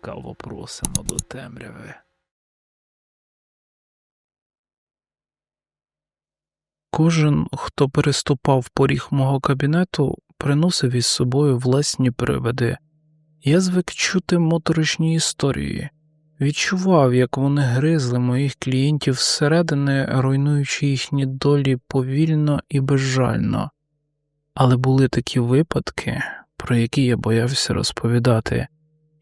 Ласкаво просимо до темряви. Кожен, хто переступав поріг мого кабінету, приносив із собою власні привиди. Я звик чути моторошні історії, відчував, як вони гризли моїх клієнтів зсередини, руйнуючи їхні долі повільно і безжально. Але були такі випадки, про які я боявся розповідати.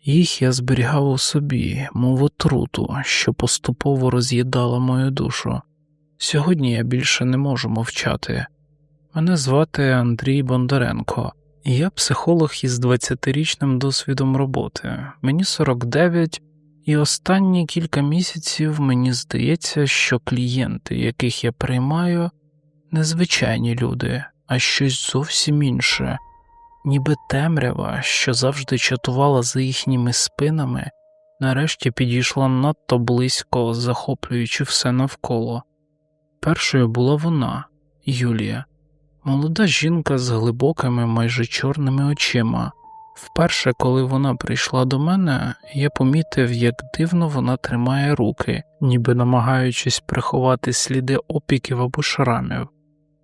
Їх я зберігав у собі, мов отруту, що поступово роз'їдала мою душу. Сьогодні я більше не можу мовчати. Мене звати Андрій Бондаренко, я психолог із 20-річним досвідом роботи. Мені 49, і останні кілька місяців мені здається, що клієнти, яких я приймаю, не звичайні люди, а щось зовсім інше ніби темрява, що завжди чатувала за їхніми спинами, нарешті підійшла надто близько, захоплюючи все навколо. Першою була вона, Юлія, молода жінка з глибокими, майже чорними очима. Вперше, коли вона прийшла до мене, я помітив, як дивно вона тримає руки, ніби намагаючись приховати сліди опіків або шрамів.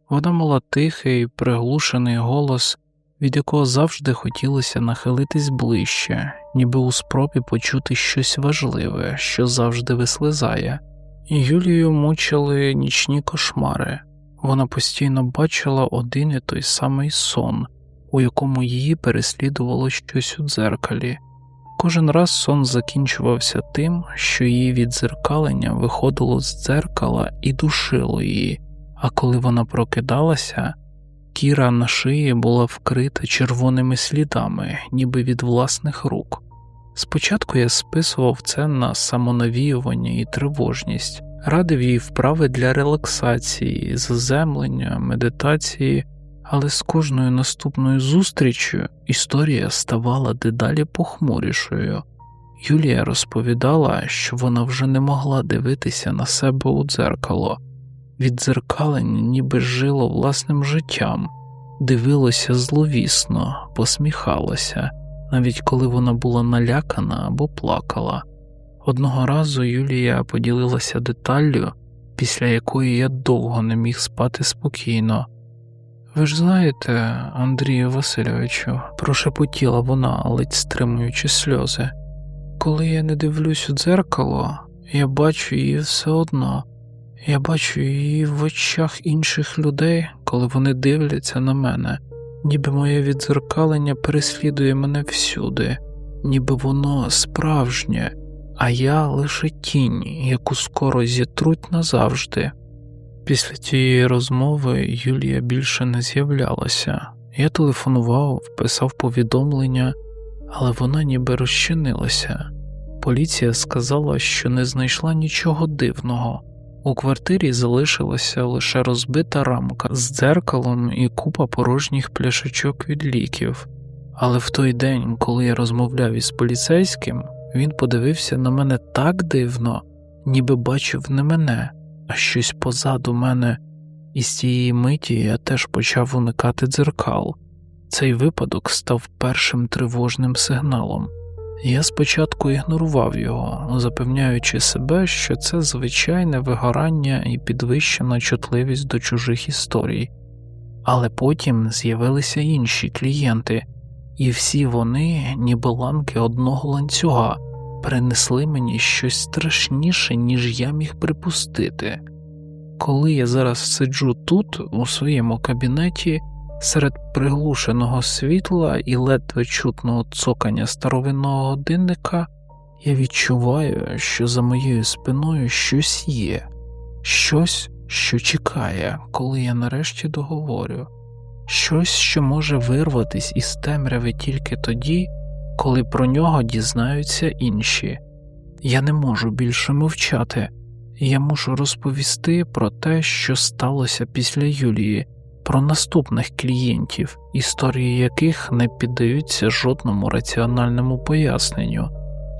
Вона мала тихий, приглушений голос, від якого завжди хотілося нахилитись ближче, ніби у спробі почути щось важливе, що завжди вислизає. Юлію мучили нічні кошмари, вона постійно бачила один і той самий сон, у якому її переслідувало щось у дзеркалі. Кожен раз сон закінчувався тим, що її віддзеркалення виходило з дзеркала і душило її, а коли вона прокидалася, Кіра на шиї була вкрита червоними слідами, ніби від власних рук. Спочатку я списував це на самонавіювання і тривожність, радив їй вправи для релаксації, заземлення, медитації, але з кожною наступною зустрічю історія ставала дедалі похмурішою. Юлія розповідала, що вона вже не могла дивитися на себе у дзеркало віддзеркалення ніби жило власним життям, дивилося зловісно, посміхалося, навіть коли вона була налякана або плакала. Одного разу Юлія поділилася деталлю, після якої я довго не міг спати спокійно. Ви ж знаєте, Андрію Васильовичу, прошепотіла вона, ледь стримуючи сльози. Коли я не дивлюсь у дзеркало, я бачу її все одно, я бачу її в очах інших людей, коли вони дивляться на мене, ніби моє відзеркалення переслідує мене всюди, ніби воно справжнє, а я лише тінь, яку скоро зітруть назавжди. Після цієї розмови Юлія більше не з'являлася. Я телефонував, писав повідомлення, але вона ніби розчинилася. Поліція сказала, що не знайшла нічого дивного. У квартирі залишилася лише розбита рамка з дзеркалом і купа порожніх пляшечок від ліків, але в той день, коли я розмовляв із поліцейським, він подивився на мене так дивно, ніби бачив не мене, а щось позаду мене, і з цієї миті я теж почав уникати дзеркал. Цей випадок став першим тривожним сигналом. Я спочатку ігнорував його, запевняючи себе, що це звичайне вигорання і підвищена чутливість до чужих історій, але потім з'явилися інші клієнти, і всі вони, ніби ланки одного ланцюга, принесли мені щось страшніше, ніж я міг припустити. Коли я зараз сиджу тут, у своєму кабінеті, Серед приглушеного світла і ледве чутного цокання старовинного годинника я відчуваю, що за моєю спиною щось є, щось, що чекає, коли я нарешті договорю, щось, що може вирватись із темряви тільки тоді, коли про нього дізнаються інші. Я не можу більше мовчати, я мушу розповісти про те, що сталося після Юлії про наступних клієнтів, історії яких не піддаються жодному раціональному поясненню,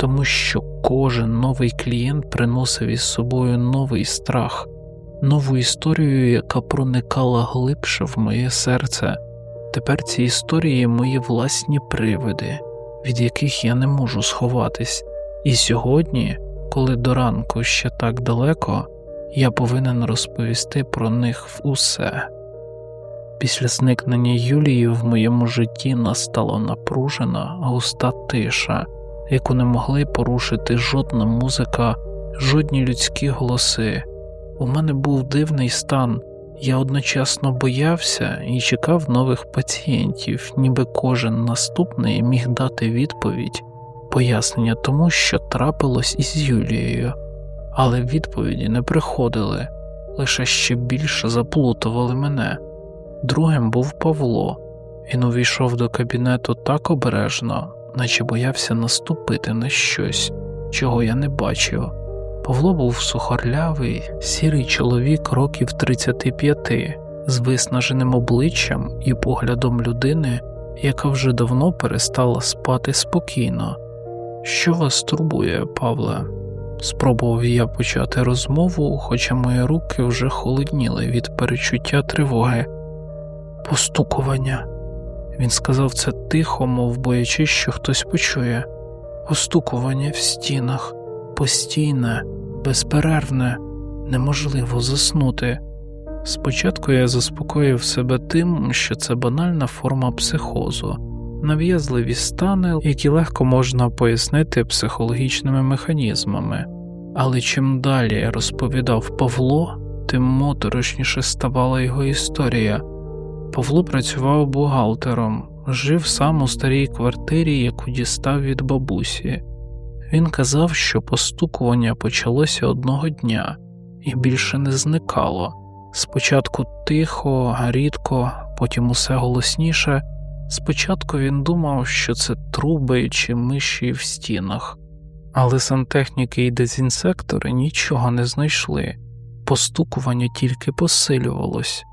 тому що кожен новий клієнт приносив із собою новий страх, нову історію, яка проникала глибше в моє серце. Тепер ці історії мої власні привиди, від яких я не можу сховатись, і сьогодні, коли до ранку ще так далеко, я повинен розповісти про них усе. Після зникнення Юлії в моєму житті настала напружена, густа тиша, яку не могли порушити жодна музика, жодні людські голоси. У мене був дивний стан, я одночасно боявся і чекав нових пацієнтів, ніби кожен наступний міг дати відповідь, пояснення тому, що трапилось із Юлією, але відповіді не приходили, лише ще більше заплутували мене. Другим був Павло. Він увійшов до кабінету так обережно, наче боявся наступити на щось, чого я не бачив. Павло був сухорлявий, сірий чоловік років 35, з виснаженим обличчям і поглядом людини, яка вже давно перестала спати спокійно. Що вас турбує, Павле? Спробував я почати розмову, хоча мої руки вже холодніли від перечуття тривоги. Постукування. Він сказав це тихо, мов боячись, що хтось почує. Постукування в стінах, постійне, безперервне, неможливо заснути. Спочатку я заспокоїв себе тим, що це банальна форма психозу, нав'язливі стани, які легко можна пояснити психологічними механізмами, але чим далі розповідав Павло, тим моторошніше ставала його історія. Павло працював бухгалтером, жив сам у старій квартирі, яку дістав від бабусі. Він казав, що постукування почалося одного дня і більше не зникало. Спочатку тихо, рідко, потім усе голосніше. Спочатку він думав, що це труби чи миші в стінах, але сантехніки і дезінсектори нічого не знайшли, постукування тільки посилювалось.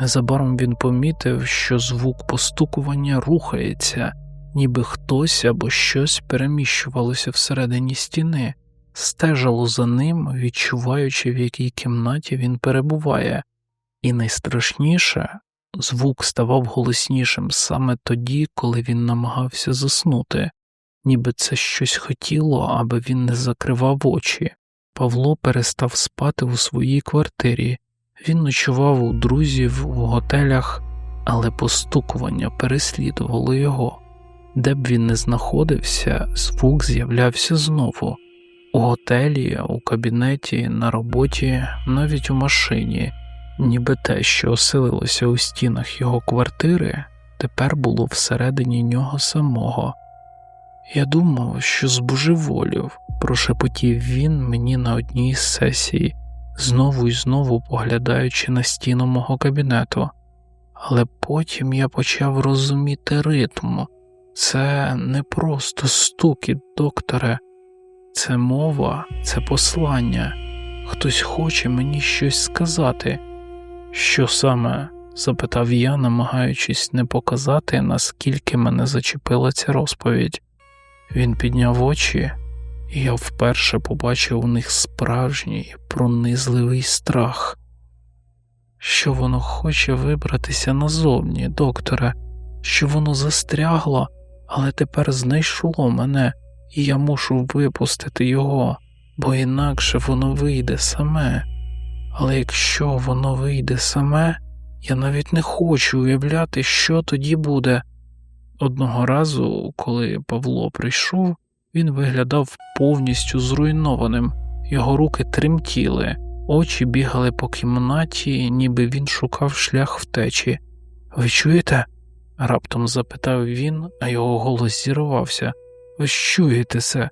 Незабаром він помітив, що звук постукування рухається, ніби хтось або щось переміщувалося всередині стіни, стежило за ним, відчуваючи, в якій кімнаті він перебуває, і найстрашніше звук ставав голоснішим саме тоді, коли він намагався заснути, ніби це щось хотіло, аби він не закривав очі. Павло перестав спати у своїй квартирі. Він ночував у друзів у готелях, але постукування переслідувало його. Де б він не знаходився, звук з'являвся знову у готелі, у кабінеті, на роботі, навіть у машині, ніби те, що оселилося у стінах його квартири, тепер було всередині нього самого. Я думав, що збожеволів, прошепотів він мені на одній з сесій знову і знову поглядаючи на стіну мого кабінету, але потім я почав розуміти ритм. Це не просто стукіт, докторе, це мова, це послання. Хтось хоче мені щось сказати. Що саме? запитав я, намагаючись не показати, наскільки мене зачепила ця розповідь. Він підняв очі я вперше побачив у них справжній пронизливий страх, що воно хоче вибратися назовні, докторе, що воно застрягло, але тепер знайшло мене, і я мушу випустити його, бо інакше воно вийде саме. Але якщо воно вийде саме, я навіть не хочу уявляти, що тоді буде. Одного разу, коли Павло прийшов, він виглядав повністю зруйнованим, його руки тремтіли, очі бігали по кімнаті, ніби він шукав шлях втечі. Ви чуєте? раптом запитав він, а його голос зірвався. Ви чуєте це?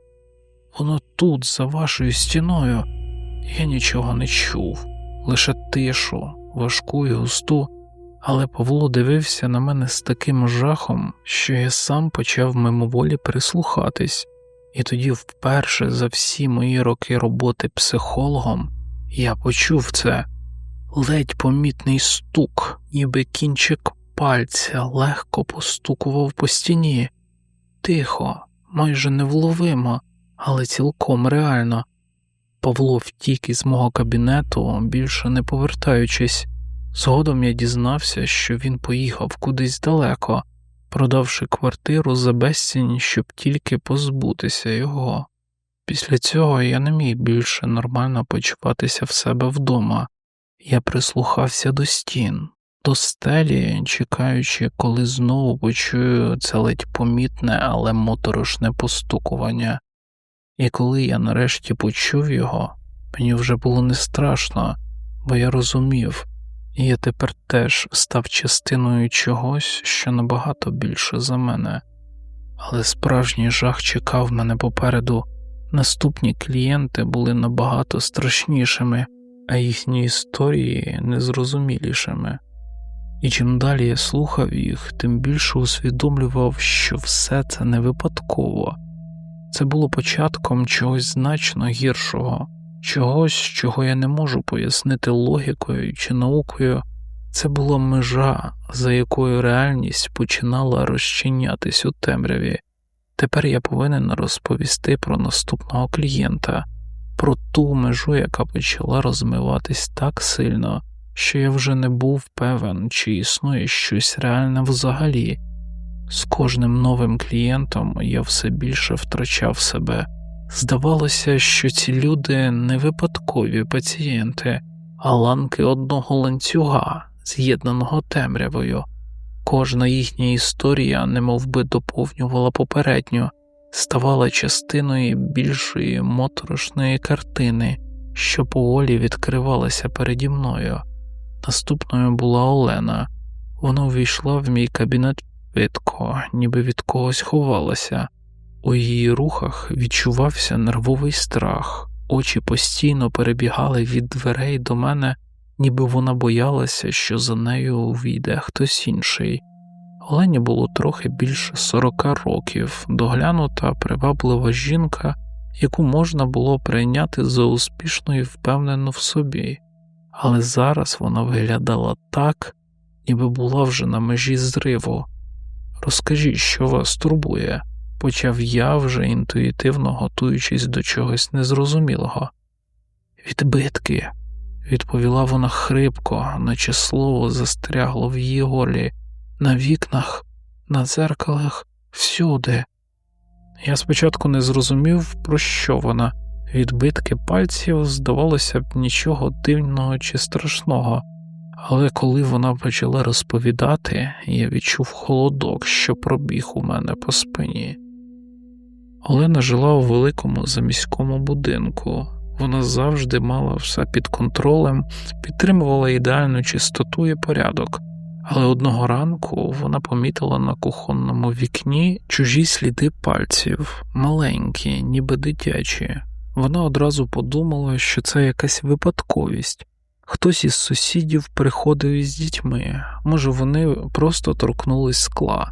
Воно тут, за вашою стіною. Я нічого не чув, лише тишу, важку і густу, але Павло дивився на мене з таким жахом, що я сам почав мимоволі прислухатись. І тоді, вперше за всі мої роки роботи психологом, я почув це ледь помітний стук, ніби кінчик пальця легко постукував по стіні, тихо, майже невловимо, але цілком реально. Павло втік із мого кабінету, більше не повертаючись. Згодом я дізнався, що він поїхав кудись далеко, продавши квартиру за безцінь, щоб тільки позбутися його. Після цього я не міг більше нормально почуватися в себе вдома. Я прислухався до стін, до стелі, чекаючи, коли знову почую це ледь помітне, але моторошне постукування. І коли я нарешті почув його, мені вже було не страшно, бо я розумів, я тепер теж став частиною чогось, що набагато більше за мене, але справжній жах чекав мене попереду. Наступні клієнти були набагато страшнішими, а їхні історії незрозумілішими. І чим далі я слухав їх, тим більше усвідомлював, що все це не випадково, це було початком чогось значно гіршого, чогось, чого я не можу пояснити логікою чи наукою. Це була межа, за якою реальність починала розчинятись у темряві. Тепер я повинен розповісти про наступного клієнта, про ту межу, яка почала розмиватись так сильно, що я вже не був певен, чи існує щось реальне взагалі. З кожним новим клієнтом я все більше втрачав себе. Здавалося, що ці люди не випадкові пацієнти, а ланки одного ланцюга, з'єднаного темрявою. Кожна їхня історія немовби доповнювала попередню, ставала частиною більшої моторошної картини, що поволі відкривалася переді мною. Наступною була Олена. Вона увійшла в мій кабінет швидко, ніби від когось ховалася. У її рухах відчувався нервовий страх, очі постійно перебігали від дверей до мене, ніби вона боялася, що за нею увійде хтось інший. Олені було трохи більше сорока років, доглянута, приваблива жінка, яку можна було прийняти за успішну і впевнену в собі, але зараз вона виглядала так, ніби була вже на межі зриву. Розкажіть, що вас турбує, почав я вже інтуїтивно готуючись до чогось незрозумілого. Відбитки, відповіла вона хрипко, наче слово застрягло в її горлі, на вікнах, на дзеркалах, всюди. Я спочатку не зрозумів, про що вона. Відбитки пальців, здавалося б, нічого дивного чи страшного, але коли вона почала розповідати, я відчув холодок, що пробіг у мене по спині. Олена жила у великому заміському будинку, вона завжди мала все під контролем, підтримувала ідеальну чистоту і порядок, але одного ранку вона помітила на кухонному вікні чужі сліди пальців, маленькі, ніби дитячі. Вона одразу подумала, що це якась випадковість. Хтось із сусідів приходив із дітьми, може, вони просто торкнулись скла,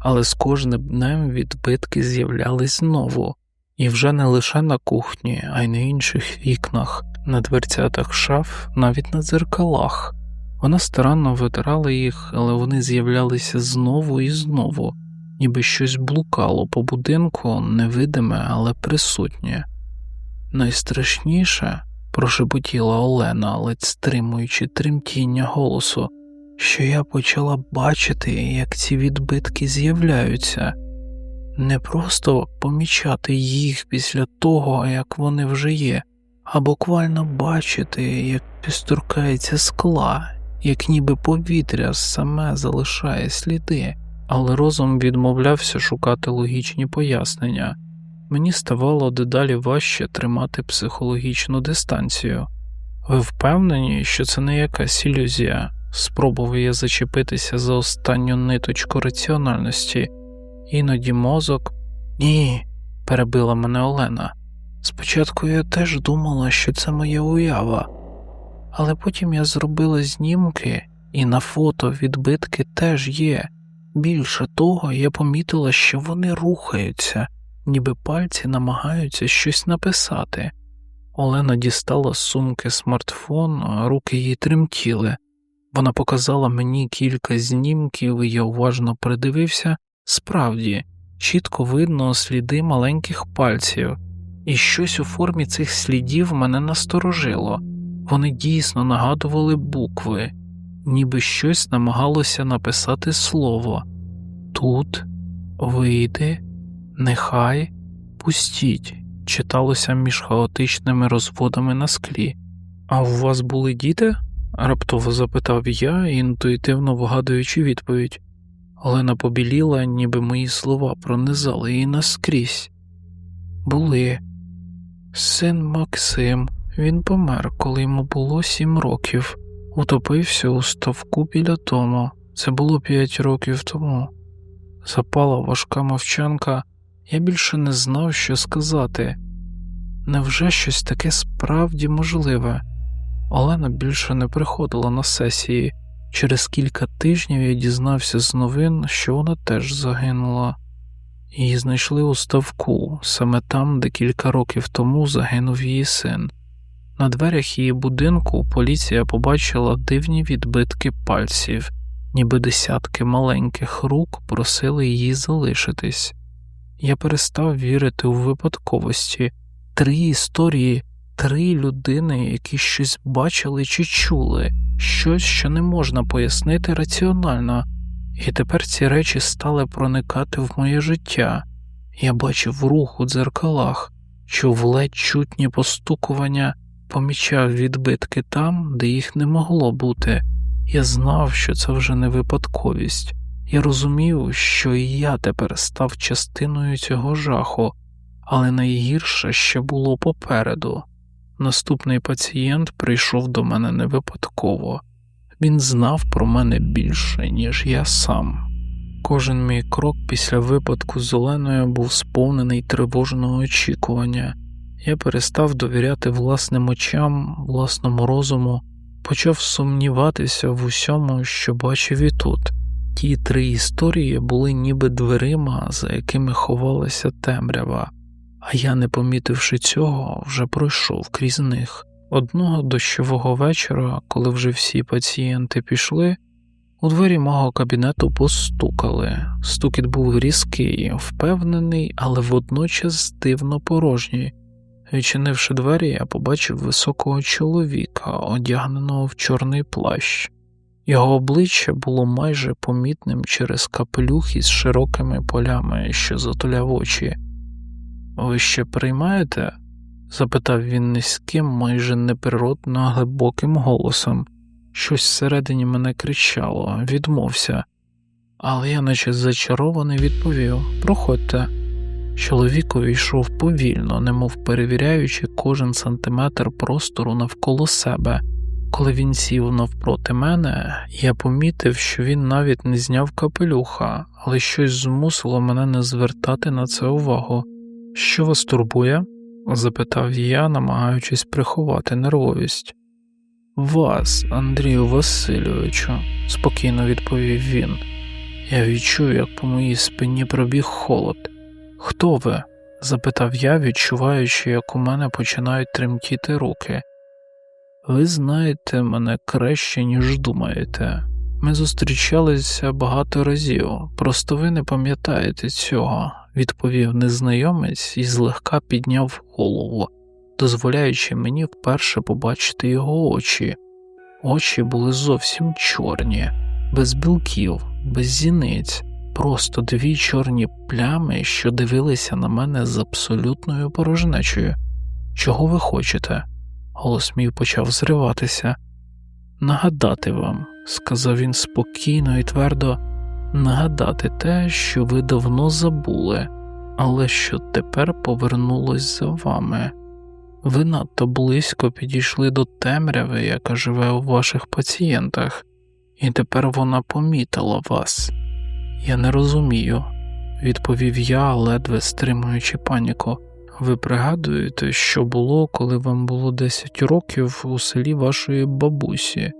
але з кожним днем відбитки з'являлись знову, і вже не лише на кухні, а й на інших вікнах, на дверцятах шаф, навіть на дзеркалах. Вона старанно витирала їх, але вони з'являлися знову і знову, ніби щось блукало по будинку, невидиме, але присутнє. Найстрашніше, прошепотіла Олена, ледь стримуючи тремтіння голосу, що я почала бачити, як ці відбитки з'являються, не просто помічати їх після того, як вони вже є, а буквально бачити, як підстуркається скла, як ніби повітря саме залишає сліди, але розум відмовлявся шукати логічні пояснення. Мені ставало дедалі важче тримати психологічну дистанцію. Ви впевнені, що це не якась ілюзія? Спробував я зачепитися за останню ниточку раціональності, іноді мозок. Ні, перебила мене Олена. Спочатку я теж думала, що це моя уява, але потім я зробила знімки, і на фото відбитки теж є. Більше того, я помітила, що вони рухаються ніби пальці намагаються щось написати. Олена дістала з сумки смартфон, руки їй тремтіли. Вона показала мені кілька знімків, і я уважно придивився. Справді, чітко видно сліди маленьких пальців, і щось у формі цих слідів мене насторожило. Вони дійсно нагадували букви, ніби щось намагалося написати слово. Тут вийди, нехай пустіть, читалося між хаотичними розводами на склі. А у вас були діти? Раптово запитав я, інтуїтивно вгадуючи відповідь. Олена побіліла, ніби мої слова пронизали її наскрізь. Були. Син Максим, він помер, коли йому було сім років, утопився у ставку біля дому. Це було п'ять років тому. Запала важка мовчанка, я більше не знав, що сказати. Невже щось таке справді можливе? Олена більше не приходила на сесії. Через кілька тижнів я дізнався з новин, що вона теж загинула. Її знайшли у ставку, саме там, де кілька років тому загинув її син. На дверях її будинку поліція побачила дивні відбитки пальців, ніби десятки маленьких рук просили її залишитись. Я перестав вірити у випадковості три історії, три людини, які щось бачили чи чули, щось, що не можна пояснити раціонально, і тепер ці речі стали проникати в моє життя. Я бачив рух у дзеркалах, чув ледь чутні постукування, помічав відбитки там, де їх не могло бути. Я знав, що це вже не випадковість. Я розумів, що і я тепер став частиною цього жаху, але найгірше ще було попереду. Наступний пацієнт прийшов до мене не випадково, він знав про мене більше, ніж я сам. Кожен мій крок після випадку з Оленою був сповнений тривожного очікування. Я перестав довіряти власним очам, власному розуму, почав сумніватися в усьому, що бачив і тут. Ті три історії були ніби дверима, за якими ховалася темрява, а я, не помітивши цього, вже пройшов крізь них. Одного дощового вечора, коли вже всі пацієнти пішли, у двері мого кабінету постукали. Стукіт був різкий, впевнений, але водночас дивно порожній. Відчинивши двері, я побачив високого чоловіка, одягненого в чорний плащ. Його обличчя було майже помітним через капелюх із широкими полями, що затуляв очі. Ви ще приймаєте? запитав він низьким, майже неприродно глибоким голосом. Щось всередині мене кричало, відмовся, але я, наче зачарований, відповів Проходьте. Чоловік увійшов повільно, немов перевіряючи кожен сантиметр простору навколо себе. Коли він сів навпроти мене, я помітив, що він навіть не зняв капелюха, але щось змусило мене не звертати на це увагу. Що вас турбує? запитав я, намагаючись приховати нервовість. Вас, Андрію Васильовичу, спокійно відповів він. Я відчую, як по моїй спині пробіг холод. Хто ви? запитав я, відчуваючи, як у мене починають тремтіти руки. Ви знаєте мене краще, ніж думаєте. Ми зустрічалися багато разів, просто ви не пам'ятаєте цього, відповів незнайомець і злегка підняв голову, дозволяючи мені вперше побачити його очі. Очі були зовсім чорні, без білків, без зіниць, просто дві чорні плями, що дивилися на мене з абсолютною порожнечою. Чого ви хочете? Голос мій почав зриватися. Нагадати вам, сказав він спокійно і твердо, нагадати те, що ви давно забули, але що тепер повернулось за вами. Ви надто близько підійшли до темряви, яка живе у ваших пацієнтах, і тепер вона помітила вас. Я не розумію, відповів я, ледве стримуючи паніку. Ви пригадуєте, що було, коли вам було 10 років у селі вашої бабусі,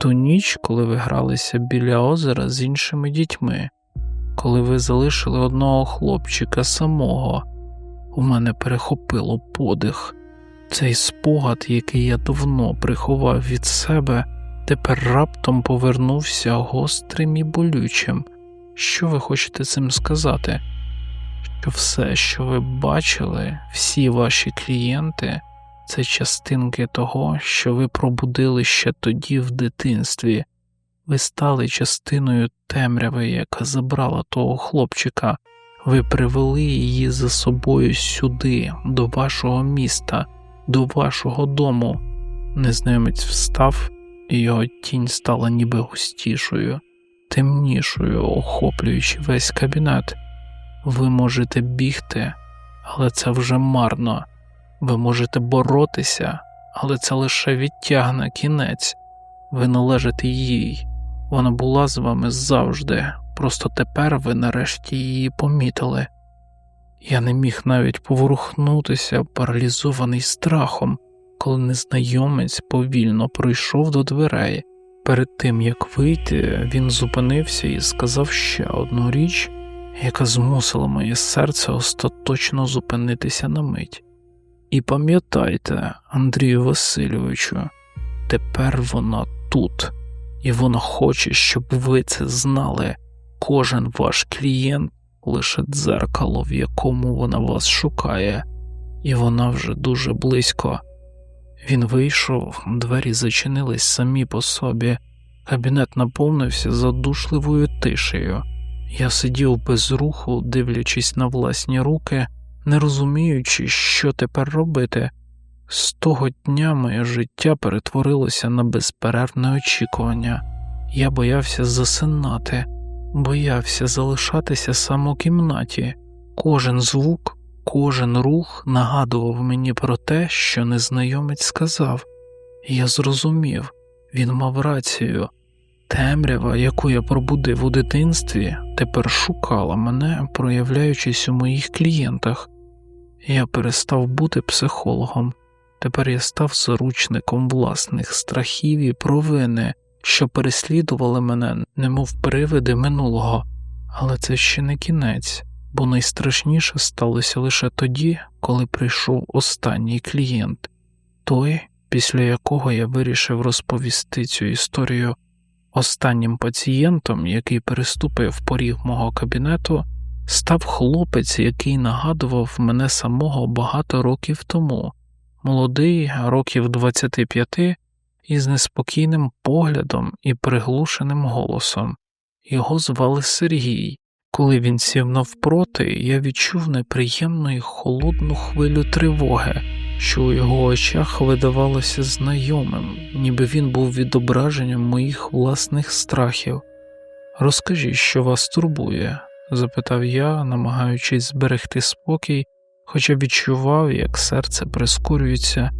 ту ніч, коли ви гралися біля озера з іншими дітьми, коли ви залишили одного хлопчика самого, у мене перехопило подих. Цей спогад, який я давно приховав від себе, тепер раптом повернувся гострим і болючим. Що ви хочете цим сказати? Що все, що ви бачили, всі ваші клієнти, це частинки того, що ви пробудили ще тоді в дитинстві. Ви стали частиною темряви, яка забрала того хлопчика. Ви привели її за собою сюди, до вашого міста, до вашого дому. Незнайомець встав, і його тінь стала ніби густішою, темнішою, охоплюючи весь кабінет. Ви можете бігти, але це вже марно. Ви можете боротися, але це лише відтягне кінець. Ви належите їй. Вона була з вами завжди, просто тепер ви нарешті її помітили. Я не міг навіть поворухнутися, паралізований страхом, коли незнайомець повільно пройшов до дверей. Перед тим як вийти, він зупинився і сказав ще одну річ, яка змусила моє серце остаточно зупинитися на мить. І пам'ятайте, Андрію Васильовичу, тепер вона тут, і вона хоче, щоб ви це знали. Кожен ваш клієнт лише дзеркало, в якому вона вас шукає, і вона вже дуже близько. Він вийшов, двері зачинились самі по собі, кабінет наповнився задушливою тишею. Я сидів без руху, дивлячись на власні руки, не розуміючи, що тепер робити. З того дня моє життя перетворилося на безперервне очікування. Я боявся засинати, боявся залишатися сам у кімнаті. Кожен звук, кожен рух нагадував мені про те, що незнайомець сказав. Я зрозумів, він мав рацію. Темрява, яку я пробудив у дитинстві, тепер шукала мене, проявляючись у моїх клієнтах. Я перестав бути психологом, тепер я став заручником власних страхів і провини, що переслідували мене, немов привиди минулого, але це ще не кінець, бо найстрашніше сталося лише тоді, коли прийшов останній клієнт, той, після якого я вирішив розповісти цю історію. Останнім пацієнтом, який переступив поріг мого кабінету, став хлопець, який нагадував мене самого багато років тому, молодий, років 25, із неспокійним поглядом і приглушеним голосом. Його звали Сергій. Коли він сів навпроти, я відчув неприємну і холодну хвилю тривоги, що у його очах видавалося знайомим, ніби він був відображенням моїх власних страхів. Розкажіть, що вас турбує? запитав я, намагаючись зберегти спокій, хоча відчував, як серце прискорюється.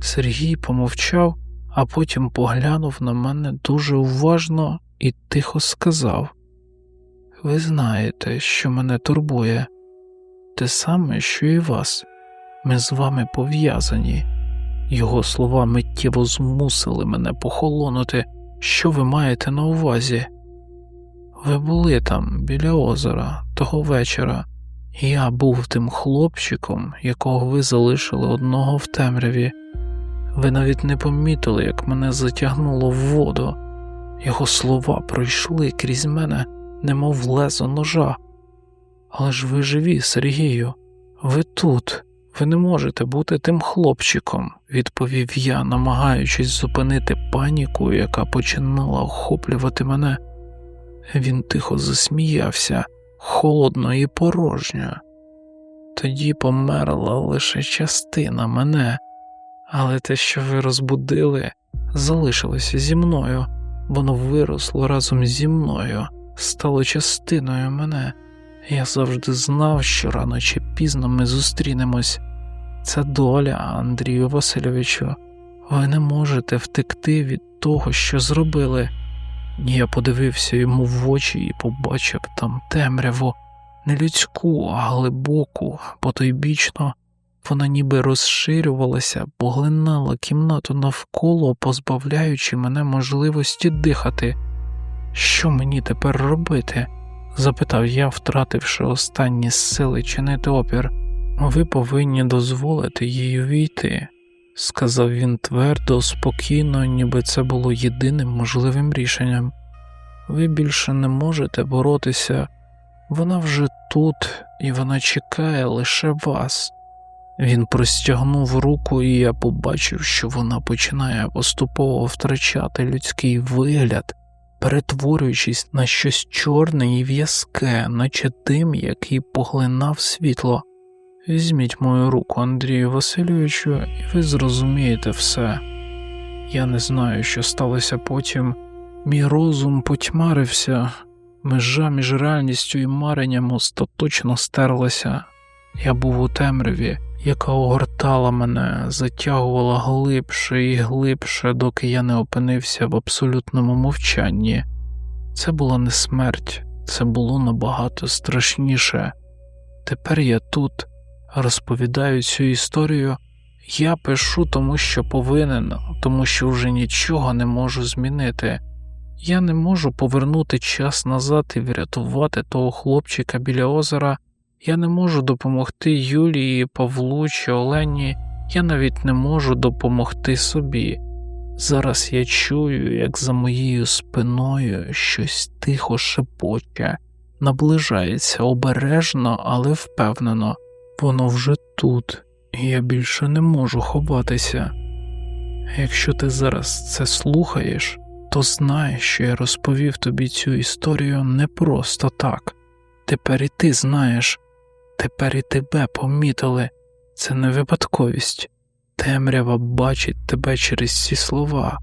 Сергій помовчав, а потім поглянув на мене дуже уважно і тихо сказав: Ви знаєте, що мене турбує, те саме, що і вас. Ми з вами пов'язані. Його слова миттєво змусили мене похолонути, що ви маєте на увазі. Ви були там, біля озера, того вечора, я був тим хлопчиком, якого ви залишили одного в темряві. Ви навіть не помітили, як мене затягнуло в воду. Його слова пройшли крізь мене, немов лезо ножа. Але ж ви живі, Сергію, ви тут. Ви не можете бути тим хлопчиком, відповів я, намагаючись зупинити паніку, яка починала охоплювати мене. Він тихо засміявся, холодно і порожньо. Тоді померла лише частина мене, але те, що ви розбудили, залишилося зі мною, воно виросло разом зі мною, стало частиною мене. Я завжди знав, що рано чи пізно ми зустрінемось. Це доля, Андрію Васильовичу. Ви не можете втекти від того, що зробили. Я подивився йому в очі і побачив там темряву, не людську, а глибоку, потойбічно. Вона ніби розширювалася, поглинала кімнату навколо, позбавляючи мене можливості дихати. Що мені тепер робити? Запитав я, втративши останні сили чинити опір. Ви повинні дозволити їй увійти, сказав він твердо, спокійно, ніби це було єдиним можливим рішенням. Ви більше не можете боротися, вона вже тут і вона чекає лише вас. Він простягнув руку, і я побачив, що вона починає поступово втрачати людський вигляд, перетворюючись на щось чорне і в'язке, наче тим, який поглинав світло. Візьміть мою руку, Андрію Васильовичу, і ви зрозумієте все. Я не знаю, що сталося потім. Мій розум потьмарився, межа між реальністю і маренням остаточно стерлася. Я був у темряві, яка огортала мене, затягувала глибше і глибше, доки я не опинився в абсолютному мовчанні. Це була не смерть, це було набагато страшніше. Тепер я тут розповідаю цю історію. Я пишу тому, що повинен, тому що вже нічого не можу змінити. Я не можу повернути час назад і врятувати того хлопчика біля озера. Я не можу допомогти Юлії, Павлу чи Олені, я навіть не можу допомогти собі. Зараз я чую, як за моєю спиною щось тихо шепоче, наближається обережно, але впевнено, воно вже тут, і я більше не можу ховатися. Якщо ти зараз це слухаєш, то знай, що я розповів тобі цю історію не просто так. Тепер і ти знаєш, тепер і тебе помітили, це не випадковість. Темрява бачить тебе через ці слова,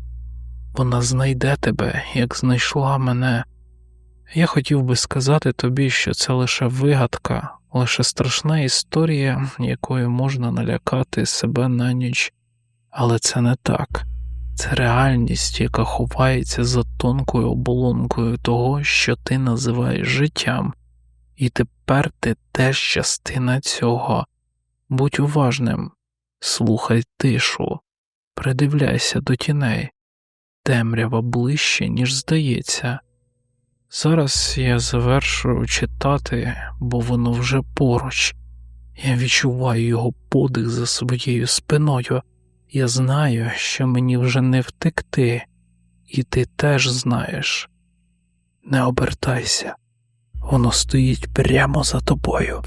вона знайде тебе, як знайшла мене. Я хотів би сказати тобі, що це лише вигадка, лише страшна історія, якою можна налякати себе на ніч, але це не так. Це реальність, яка ховається за тонкою оболонкою того, що ти називаєш життям, і тепер ти теж частина цього. Будь уважним, слухай тишу, придивляйся до тіней, темрява ближче, ніж здається. Зараз я завершую читати, бо воно вже поруч. Я відчуваю його подих за своєю спиною. Я знаю, що мені вже не втекти, і ти теж знаєш. Не обертайся, воно стоїть прямо за тобою.